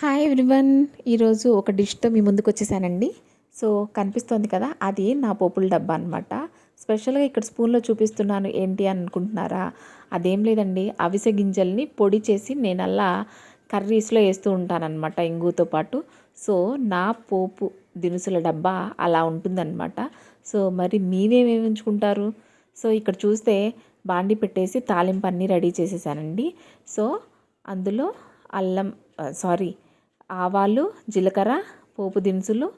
Hi everyone. ఈరోజు ఒక డిష్తో మీ ముందుకు వచ్చేసానండి సో కనిపిస్తోంది కదా అది నా పోపుల డబ్బా అనమాట స్పెషల్గా ఇక్కడ స్పూన్లో చూపిస్తున్నాను ఏంటి అని అనుకుంటున్నారా? అదేం లేదండి అవిసె గింజల్ని పొడి చేసి నేను అలా కర్రీస్లో వేస్తూ ఉంటానన్నమాట ఇంగుతో పాటు. సో నా పోపు దినుసుల డబ్బా అలా ఉంటుందన్నమాట. సో మరి మీవేమేమి ఉంచుకుంటారు సో ఇక్కడ చూస్తే బాండి పెట్టేసి తాలింపు అన్నీ రెడీ చేసేసానండి. సో అందులో అల్లం సారీ ఆవాలు జీలకర్ర పోపు దినుసులు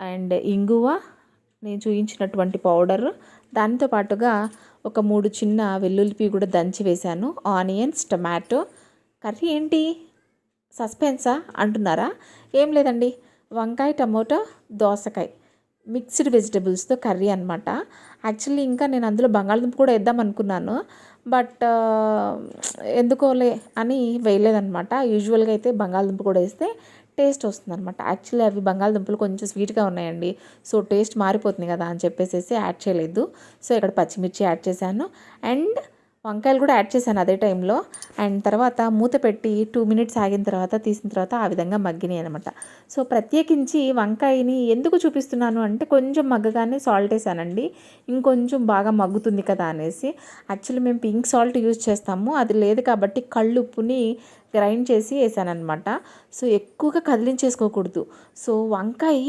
అండ్ ఇంగువ. నేను చూపించినటువంటి పౌడర్. దానితో పాటుగా ఒక మూడు చిన్న వెల్లుల్లిపి కూడా దంచి వేశాను. Onions tomato. కర్రీ ఏంటి? సస్పెన్సా అంటున్నారా? ఏం లేదండి. వంకాయ టమోటో దోసకాయ. మిక్స్డ్ వెజిటబుల్స్తో కర్రీ అనమాట యాక్చువల్లీ ఇంకా నేను అందులో బంగాళదుంప కూడా వేద్దాం అనుకున్నాను. బట్ ఎందుకోలే అని వేయలేదనమాట యూజువల్గా అయితే బంగాళదుంప కూడా వేస్తే టేస్ట్ వస్తుంది అనమాట యాక్చువల్లీ అవి బంగాళదుంపలు కొంచెం స్వీట్గా ఉన్నాయండి. సో టేస్ట్ మారిపోతుంది కదా అని చెప్పేసి యాడ్ చేయలేదు. సో ఇక్కడ పచ్చిమిర్చి యాడ్ చేశాను. అండ్ వంకాయలు కూడా యాడ్ చేశాను అదే టైంలో. అండ్ తర్వాత మూత పెట్టి టూ మినిట్స్ ఆగిన తర్వాత తీసిన తర్వాత ఆ విధంగా మగ్గినాయి అనమాట సో ప్రత్యేకించి వంకాయని ఎందుకు చూపిస్తున్నాను అంటే కొంచెం మగ్గగానే సాల్ట్ వేసానండి. ఇంకొంచెం బాగా మగ్గుతుంది కదా అనేసి. యాక్చువల్లీ మేము పింక్ సాల్ట్ యూజ్ చేస్తాము. అది లేదు కాబట్టి కళ్ళుప్పుని గ్రైండ్ చేసి వేసానమాట సో ఎక్కువగా కదిలించేసుకోకూడదు. సో వంకాయ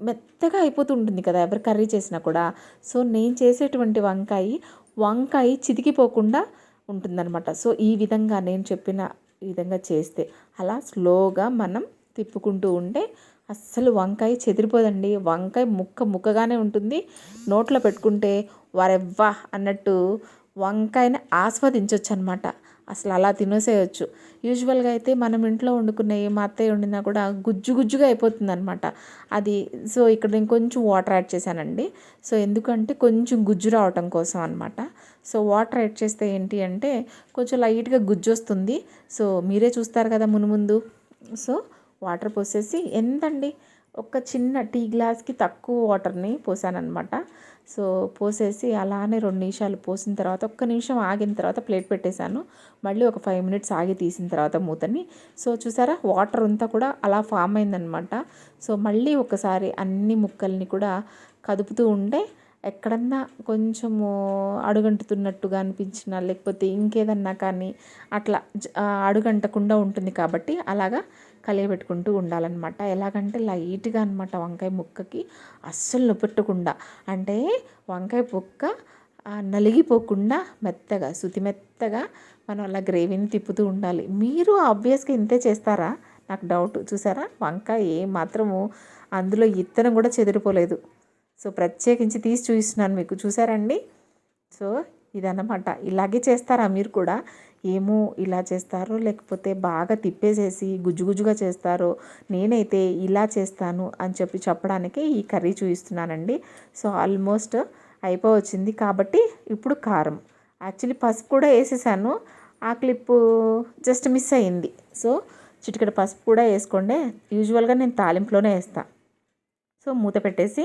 మెత్తగా అయిపోతుంటుంది కదా ఎవరు కర్రీ చేసినా కూడా. సో నేను చేసేటువంటి వంకాయ వంకాయ చితికిపోకుండా ఉంటుందన్నమాట. సో ఈ విధంగా నేను చెప్పిన విధంగా చేస్తే అలా స్లోగా మనం తిప్పుకుంటూ ఉంటే అస్సలు వంకాయ చెదిరిపోదండి. వంకాయ ముక్క ముక్కగానే ఉంటుంది. నోట్లో పెట్టుకుంటే వారెవ్వా అన్నట్టు వంకాయని ఆస్వాదించవచ్చు అనమాట అసలు అలా తినేసేయచ్చు. యూజువల్గా అయితే మనం ఇంట్లో వండుకునే మా అత్తయ్య వండినా కూడా గుజ్జు గుజ్జుగా అయిపోతుంది అనమాట అది సో ఇక్కడ నేను కొంచెం వాటర్ యాడ్ చేశానండి. సో ఎందుకంటే కొంచెం గుజ్జు రావటం కోసం అనమాట సో వాటర్ యాడ్ చేస్తే ఏంటి అంటే కొంచెం లైట్గా గుజ్జు వస్తుంది. సో మీరే చూస్తారు కదా మునుముందు. సో వాటర్ పోసేసి ఎంతండి? ఒక చిన్న టీ గ్లాస్కి తక్కువ వాటర్ని పోసానమాట సో పోసేసి అలానే రెండు నిమిషాలు పోసిన తర్వాత ఒక్క నిమిషం ఆగిన తర్వాత ప్లేట్ పెట్టేశాను. మళ్ళీ ఒక ఫైవ్ మినిట్స్ ఆగి తీసిన తర్వాత మూతని. సో చూసారా? వాటర్ అంతా కూడా అలా ఫామ్ అయిందనమాట సో మళ్ళీ ఒకసారి అన్ని ముక్కల్ని కూడా కదుపుతూ ఉంటే ఎక్కడన్నా కొంచెము అడుగంటుతున్నట్టుగా అనిపించినా లేకపోతే ఇంకేదన్నా కానీ అట్లా అడుగంటకుండా ఉంటుంది కాబట్టి అలాగా కలియబెట్టుకుంటూ ఉండాలన్నమాట. ఎలాగంటే లైట్గా అనమాట వంకాయ ముక్కకి అస్సలు నొప్పెట్టకుండా అంటే వంకాయ ముక్క నలిగిపోకుండా మెత్తగా శుతి మెత్తగా మనం అలా గ్రేవీని తిప్పుతూ ఉండాలి. మీరు ఆబ్వియస్గా ఇంతే చేస్తారా? నాకు డౌట్. చూసారా? వంకాయ ఏ మాత్రము అందులో ఇత్తనం కూడా చెదిరిపోలేదు. సో ప్రత్యేకించి తీసి చూపిస్తున్నాను మీకు. చూసారండి సో ఇదన్నమాట. ఇలాగే చేస్తారా మీరు కూడా? ఏమో ఇలా చేస్తారో లేకపోతే బాగా తిప్పేసేసి గుజ్జు గుజ్జుగా చేస్తారో నేనైతే ఇలా చేస్తాను అని చెప్పి చెప్పడానికి ఈ కర్రీ చూపిస్తున్నానండి సో ఆల్మోస్ట్ అయిపోవచ్చింది. కాబట్టి ఇప్పుడు కారం. యాక్చువల్లీ పసుపు కూడా వేసేసాను. ఆ క్లిప్పు జస్ట్ మిస్ అయింది సో చిటికెడు పసుపు కూడా వేసుకోండి. యూజువల్గా నేను తాలింపులోనే వేస్తాను సో మూత పెట్టేసి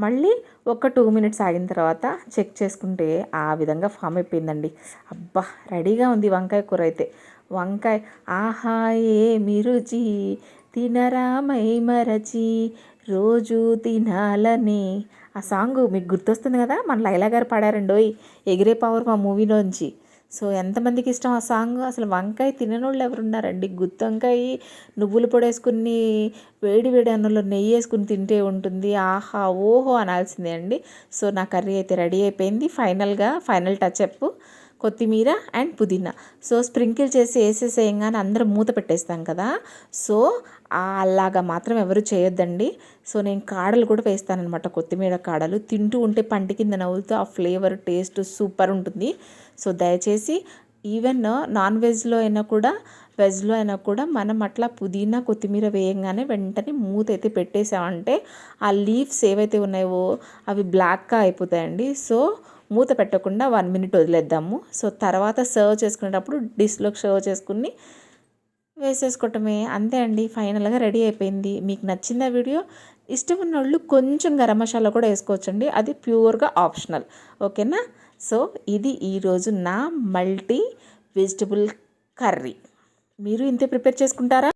మళ్ళీ ఒక టూ మినిట్స్ ఆగిన తర్వాత చెక్ చేసుకుంటే ఆ విధంగా ఫామ్ అయిపోయిందండి. అబ్బా రెడీగా ఉంది వంకాయ కూర అయితే. వంకాయ ఆహా ఏమి రుచి తినరామై మరచి రోజు తినాలని. ఆ సాంగ్ మీకు గుర్తొస్తుంది కదా? మన లైలా గారు పాడారండోయ్ ఎగిరే పవర్ మా మూవీలోంచి. సో ఎంతమందికి ఇష్టం ఆ సాంగ్? అసలు వంకాయ తిననోళ్ళు ఎవరు ఉన్నారండి గుత్తి వంకాయ నువ్వులు పొడేసుకుని వేడి వేడి అన్నంలో నెయ్యి వేసుకుని తింటే ఉంటుంది. ఆహా ఓహో అనాల్సిందే అండి. సో నా కర్రీ అయితే రెడీ అయిపోయింది. ఫైనల్గా ఫైనల్ టచ్ అప్ కొత్తిమీర అండ్ పుదీనా. సో స్ప్రింకిల్ చేసి వేసేసేయంగానే అందరం మూత పెట్టేస్తాం కదా. సో అలాగా మాత్రం ఎవరు చేయొద్దండి. సో నేను కాడలు కూడా వేస్తానమాట కొత్తిమీర కాడలు. తింటూ ఉంటే పంటి కింద నవ్వుతూ ఆ ఫ్లేవర్ టేస్ట్ సూపర్ ఉంటుంది. సో దయచేసి ఈవెన్ నాన్ వెజ్లో అయినా కూడా వెజ్లో అయినా కూడా మనం అట్లా పుదీనా కొత్తిమీర వేయంగానే వెంటనే మూత అయితే పెట్టేసామంటే ఆ లీవ్స్ ఏవైతే ఉన్నాయో అవి బ్లాక్గా అయిపోతాయండి. సో మూత పెట్టకుండా వన్ మినిట్ వదిలేద్దాము. సో తర్వాత సర్వ్ చేసుకునేటప్పుడు డిష్లోకి సర్వ్ చేసుకుని వేసేసుకోవటమే. అంతే అండి ఫైనల్గా రెడీ అయిపోయింది. మీకు నచ్చింది ఆ వీడియో ఇష్టం ఉన్న వాళ్ళు కొంచెం గరం మసాలా కూడా వేసుకోవచ్చండి. అది ప్యూర్గా ఆప్షనల్. ఓకేనా? సో ఇది ఈరోజు నా మల్టీ వెజిటబుల్ కర్రీ. మీరు ఇంతే ప్రిపేర్ చేసుకుంటారా?